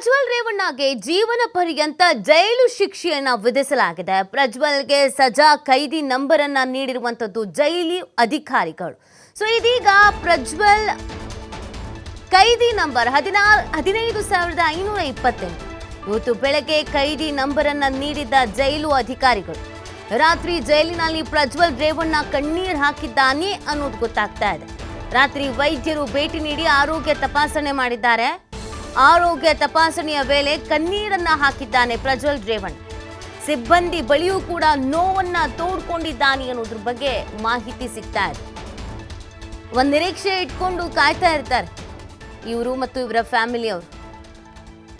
ಪ್ರಜ್ವಲ್ ರೇವಣ್ಣಗೆ ಜೀವನ ಪರ್ಯಂತ ಜೈಲು ಶಿಕ್ಷೆಯನ್ನ ವಿಧಿಸಲಾಗಿದೆ. ಪ್ರಜ್ವಲ್ಗೆ ಸಜಾ ಕೈದಿ ನಂಬರ್ ಅನ್ನ ನೀಡಿರುವಂತದ್ದು ಜೈಲಿ ಅಧಿಕಾರಿಗಳು. ಸೊ ಇದೀಗ ಪ್ರಜ್ವಲ್ ಕೈದಿ ನಂಬರ್ ಹದಿನಾರು ಹದಿನೈದು ಸಾವಿರದ ಐನೂರ ಇಪ್ಪತ್ತೆಂಟು. ಇವತ್ತು ಬೆಳಗ್ಗೆ ಕೈದಿ ನಂಬರ್ ಅನ್ನ ನೀಡಿದ್ದ ಜೈಲು ಅಧಿಕಾರಿಗಳು. ರಾತ್ರಿ ಜೈಲಿನಲ್ಲಿ ಪ್ರಜ್ವಲ್ ರೇವಣ್ಣ ಕಣ್ಣೀರ್ ಹಾಕಿದ್ದಾನೆ ಅನ್ನೋದು ಗೊತ್ತಾಗ್ತಾ ಇದೆ. ರಾತ್ರಿ ವೈದ್ಯರು ಭೇಟಿ ನೀಡಿ ಆರೋಗ್ಯ ತಪಾಸಣೆ ಮಾಡಿದ್ದಾರೆ. ಆರೋಗ್ಯ ತಪಾಸಣೆಯ ವೇಳೆ ಕಣ್ಣೀರನ್ನ ಹಾಕಿದ್ದಾನೆ ಪ್ರಜ್ವಲ್ ರೇವಣ್ಣ. ಸಿಬ್ಬಂದಿ ಬಳಿಯೂ ಕೂಡ ನೋವನ್ನ ತೋಡ್ಕೊಂಡಿದ್ದಾನೆ ಅನ್ನೋದ್ರ ಬಗ್ಗೆ ಮಾಹಿತಿ ಸಿಗ್ತಾ ಇದೆ. ಒಂದು ನಿರೀಕ್ಷೆ ಇಟ್ಕೊಂಡು ಕಾಯ್ತಾ ಇರ್ತಾರೆ ಇವರು ಮತ್ತು ಇವರ ಫ್ಯಾಮಿಲಿಯವರು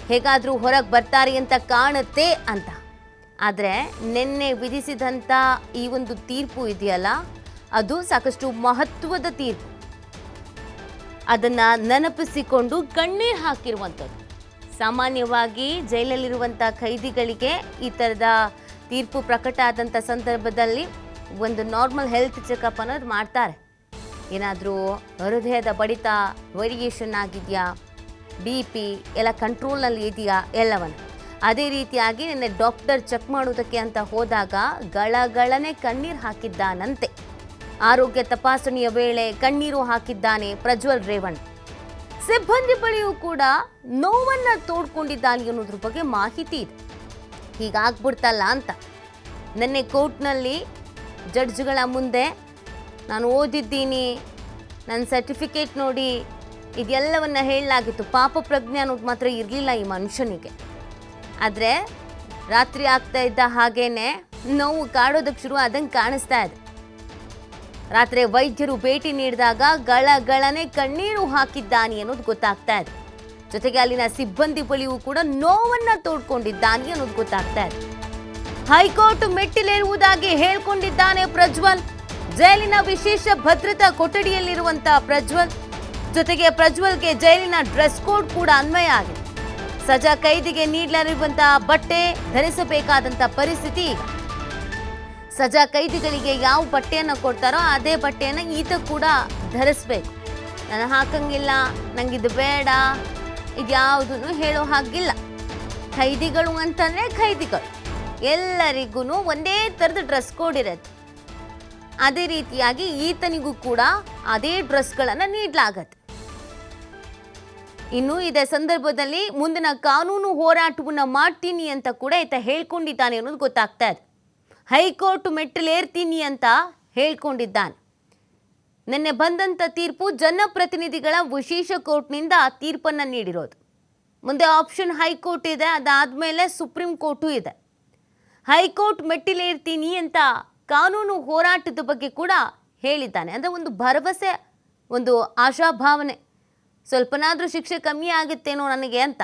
ಹೇಗಾದರೂ ಹೊರಗೆ ಬರ್ತಾರೆ ಅಂತ ಕಾಣುತ್ತೆ ಅಂತ. ಆದರೆ ನಿನ್ನೆ ವಿಧಿಸಿದಂಥ ಈ ಒಂದು ತೀರ್ಪು ಇದೆಯಲ್ಲ? ಅದು ಸಾಕಷ್ಟು ಮಹತ್ವದ ತೀರ್ಪು. ಅದನ್ನ ನೆನಪಿಸಿಕೊಂಡು ಕಣ್ಣೀರು ಹಾಕಿರುವಂಥದ್ದು. ಸಾಮಾನ್ಯವಾಗಿ ಜೈಲಲ್ಲಿರುವಂಥ ಖೈದಿಗಳಿಗೆ ಈ ಥರದ ತೀರ್ಪು ಪ್ರಕಟ ಆದಂಥ ಸಂದರ್ಭದಲ್ಲಿ ಒಂದು ನಾರ್ಮಲ್ ಹೆಲ್ತ್ ಚೆಕಪ್ ಅನ್ನೋದು ಮಾಡ್ತಾರೆ. ಏನಾದರೂ ಹೃದಯದ ಬಡಿತ ವೇರಿಯೇಷನ್ ಆಗಿದೆಯಾ, ಬಿ ಪಿ ಎಲ್ಲ ಕಂಟ್ರೋಲ್ನಲ್ಲಿ ಇದೆಯಾ ಎಲ್ಲವನ್ನು. ಅದೇ ರೀತಿಯಾಗಿ ನಿನ್ನೆ ಡಾಕ್ಟರ್ ಚೆಕ್ ಮಾಡೋದಕ್ಕೆ ಅಂತ ಹೋದಾಗ ಗಳಗಳನೆ ಕಣ್ಣೀರು ಹಾಕಿದ್ದಾನಂತೆ. ಆರೋಗ್ಯ ತಪಾಸಣೆಯ ವೇಳೆ ಕಣ್ಣೀರು ಹಾಕಿದ್ದಾನೆ ಪ್ರಜ್ವಲ್ ರೇವಣ್ ಸಿಬ್ಬಂದಿ ಬಳಿಯೂ ಕೂಡ ನೋವನ್ನ ತೋಡ್ಕೊಂಡಿದ್ದಾನೆ ಅನ್ನೋದ್ರ ಬಗ್ಗೆ ಮಾಹಿತಿ ಇದೆ. ಹೀಗಾಗ್ಬಿಡ್ತಲ್ಲ ಅಂತ. ನಿನ್ನೆ ಕೋರ್ಟ್ನಲ್ಲಿ ಜಡ್ಜ್ಗಳ ಮುಂದೆ ನಾನು ಓದಿದ್ದೀನಿ, ನನ್ನ ಸರ್ಟಿಫಿಕೇಟ್ ನೋಡಿ ಇದೆಲ್ಲವನ್ನ ಹೇಳಲಾಗಿತ್ತು. ಪಾಪ ಪ್ರಜ್ಞೆ ಅನ್ನೋದು ಮಾತ್ರ ಇರಲಿಲ್ಲ ಈ ಮನುಷ್ಯನಿಗೆ. ಆದರೆ ರಾತ್ರಿ ಆಗ್ತಾ ಇದ್ದ ಹಾಗೇನೆ ನೋವು ಕಾಡೋದಕ್ಕೆ ಶುರು ಆದಂಗೆ ಕಾಣಿಸ್ತಾ ಇದೆ. ರಾತ್ರಿ ವೈದ್ಯರು ಭೇಟಿ ನೀಡಿದಾಗ ಗಳಗಳನೆ ಕಣ್ಣೀರು ಹಾಕಿದ್ದಾನೆ ಅನ್ನೋದು ಗೊತ್ತಾಗ್ತಾ ಇದೆ. ಜೊತೆಗೆ ಅಲ್ಲಿನ ಸಿಬ್ಬಂದಿ ಬಳಿಯೂ ಕೂಡ ನೋವನ್ನ ತೋಡ್ಕೊಂಡಿದ್ದಾನೆ ಅನ್ನೋದು ಗೊತ್ತಾಗ್ತಾ ಇದೆ. ಹೈಕೋರ್ಟ್ ಮೆಟ್ಟಿಲೇರುವುದಾಗಿ ಹೇಳ್ಕೊಂಡಿದ್ದಾನೆ ಪ್ರಜ್ವಲ್. ಜೈಲಿನ ವಿಶೇಷ ಭದ್ರತಾ ಕೊಠಡಿಯಲ್ಲಿರುವಂತಹ ಪ್ರಜ್ವಲ್. ಜೊತೆಗೆ ಪ್ರಜ್ವಲ್ಗೆ ಜೈಲಿನ ಡ್ರೆಸ್ ಕೋಡ್ ಕೂಡ ಅನ್ವಯ ಆಗಿದೆ. ಸಜಾ ಕೈದಿಗೆ ನೀಡಲಿರುವಂತಹ ಬಟ್ಟೆ, ಧರಿಸಬೇಕಾದಂತಹ ಪರಿಸ್ಥಿತಿ ಸಜಾ ಕೈದಿಗಳಿಗೆ ಯಾವ ಬಟ್ಟೆಯನ್ನು ಕೊಡ್ತಾರೋ ಅದೇ ಬಟ್ಟೆಯನ್ನು ಈತ ಕೂಡ ಧರಿಸ್ಬೇಕು. ನಾನು ಹಾಕಂಗಿಲ್ಲ, ನಂಗಿದು ಬೇಡ ಇದು ಇದ್ಯಾವುದನ್ನು ಹೇಳೋ ಹಾಗಿಲ್ಲ. ಖೈದಿಗಳು ಅಂತಂದರೆ ಖೈದಿಗಳು ಎಲ್ಲರಿಗೂ ಒಂದೇ ಥರದ ಡ್ರೆಸ್ ಕೋಡ್ ಇರುತ್ತೆ ಅದೇ ರೀತಿಯಾಗಿ ಈತನಿಗೂ ಕೂಡ ಅದೇ ಡ್ರೆಸ್ಗಳನ್ನು ನೀಡಲಾಗತ್ತೆ. ಇನ್ನು ಇದೇ ಸಂದರ್ಭದಲ್ಲಿ ಮುಂದಿನ ಕಾನೂನು ಹೋರಾಟವನ್ನು ಮಾಡ್ತೀನಿ ಅಂತ ಕೂಡ ಈತ ಹೇಳ್ಕೊಂಡಿದ್ದಾನೆ ಅನ್ನೋದು ಗೊತ್ತಾಗ್ತಾ ಇದೆ. ಹೈಕೋರ್ಟ್ ಮೆಟ್ಟಿಲೇರ್ತೀನಿ ಅಂತ ಹೇಳ್ಕೊಂಡಿದ್ದಾನೆ. ನಿನ್ನೆ ಬಂದಂಥ ತೀರ್ಪು ಜನಪ್ರತಿನಿಧಿಗಳ ವಿಶೇಷ ಕೋರ್ಟ್ನಿಂದ ತೀರ್ಪನ್ನು ನೀಡಿರೋದು. ಮುಂದೆ ಆಪ್ಷನ್ ಹೈಕೋರ್ಟ್ ಇದೆ, ಅದಾದಮೇಲೆ ಸುಪ್ರೀಂ ಕೋರ್ಟು ಇದೆ. ಹೈಕೋರ್ಟ್ ಮೆಟ್ಟಿಲೇರ್ತೀನಿ ಅಂತ ಕಾನೂನು ಹೋರಾಟದ ಬಗ್ಗೆ ಕೂಡ ಹೇಳಿದ್ದಾನೆ. ಅಂದರೆ ಒಂದು ಭರವಸೆ, ಒಂದು ಆಶಾಭಾವನೆ. ಸ್ವಲ್ಪನಾದರೂ ಶಿಕ್ಷೆ ಕಮ್ಮಿ ಆಗುತ್ತೇನೋ ನನಗೆ ಅಂತ.